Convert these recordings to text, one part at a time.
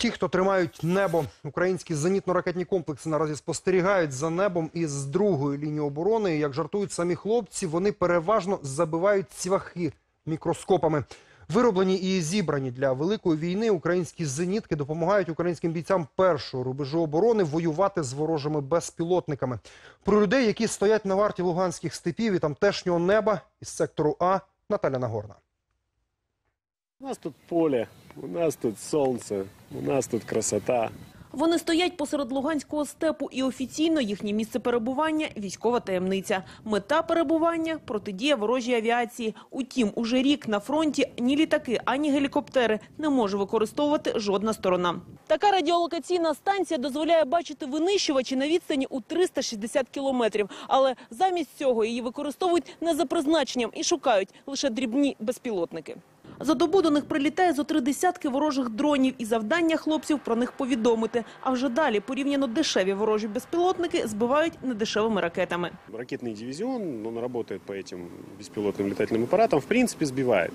Ті, хто тримають небо, українські зенітно-ракетні комплекси наразі спостерігають за небом із другої лінії оборони. Як жартують самі хлопці, вони переважно забивають цвяхи мікроскопами. Вироблені і зібрані для великої війни українські зенітки допомагають українським бійцям першого рубежу оборони воювати з ворожими безпілотниками. Про людей, які стоять на варті луганських степів і тамтешнього неба із сектору А Наталя Нагорна. У нас тут поле, у нас тут солнце, у нас тут красота. Вони стоять посеред Луганського степу і офіційно їхнє місце перебування – військова таємниця. Мета перебування – протидія ворожій авіації. Утім, уже рік на фронті ні літаки, ані гелікоптери не може використовувати жодна сторона. Така радіолокаційна станція дозволяє бачити винищувачі на відстані у 360 кілометрів. Але замість цього її використовують не за призначенням і шукають лише дрібні безпілотники. За добу до них прилітає зо три десятки ворожих дронів і завдання хлопців про них повідомити. А вже далі порівняно дешеві ворожі безпілотники збивають недешевими ракетами. Ракетный дивизион, он работает по этим беспилотным летательным аппаратам, в принципе, сбивает.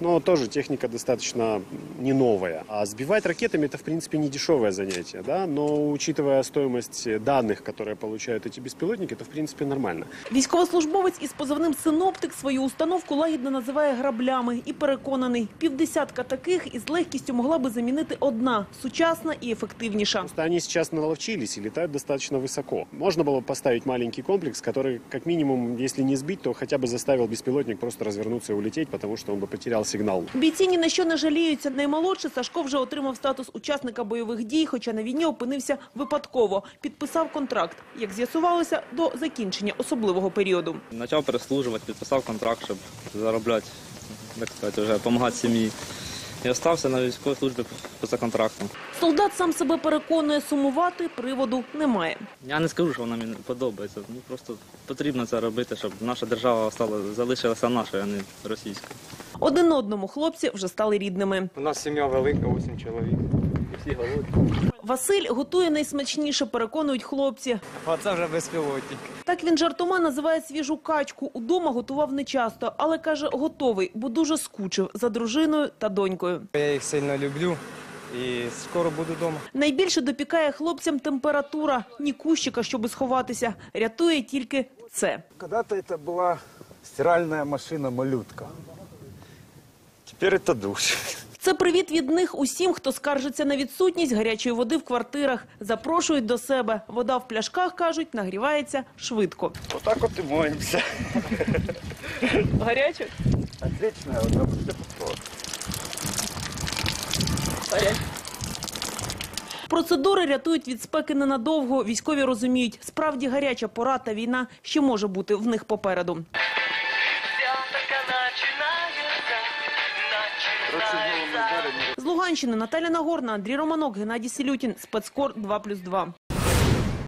Но тоже техника достаточно не новая. А сбивать ракетами это, в принципе, не дешевое занятие, да, но учитывая стоимость данных, которые получают эти беспилотники, это, в принципе, нормально. Військовослужбовець із позивним «Синоптик» свою установку лагідно називає граблями і переконаний, півдесятка таких із легкістю могла би замінити одна – сучасна і ефективніша. Просто они сейчас наловчились и летают достаточно высоко. Можно было бы поставить маленький комплекс, который, как минимум, если не сбить, то хотя бы заставил беспилотник просто развернуться и улететь, потому что он бы потерял сигнал. Бійці ні на що не жаліються. Наймолодший Сашко вже отримав статус учасника бойових дій, хоча на війні опинився випадково. Підписав контракт, як з'ясувалося, до закінчення особливого періоду. Почав переслужувати, підписав контракт, щоб заробляти, так сказати, вже допомагати сім'ї. І остався на військовій службі поза контрактом. Солдат сам себе переконує, сумувати приводу немає. Я не скажу, що вона мені подобається. Ну просто потрібно це робити, щоб наша держава стала залишилася нашою, а не російською. Один одному хлопці вже стали рідними. У нас сім'я велика, 8 чоловік І всі голодні. Василь готує найсмачніше, переконують хлопці. Оце вже безпілотник. Так він жартома називає свіжу качку. Удома готував нечасто, але каже, готовий, бо дуже скучив за дружиною та донькою. Я їх сильно люблю і скоро буду вдома. Найбільше допікає хлопцям температура. Ні кущика, щоби сховатися. Рятує тільки це. Когда-то это была стиральная машина «Малютка». Теперь это душ. Це привіт від них усім, хто скаржиться на відсутність гарячої води в квартирах. Запрошують до себе. Вода в пляшках, кажуть, нагрівається швидко. Вот так вот и моемся. Гаряче? Отличная вода, вообще просто. Процедури рятують від спеки ненадовго. Військові розуміють, справді гаряча пора та війна ще може бути в них попереду. З Луганщини Наталя Нагорна, Андрій Романок, Геннадій Селютін, спецкор 2+,2.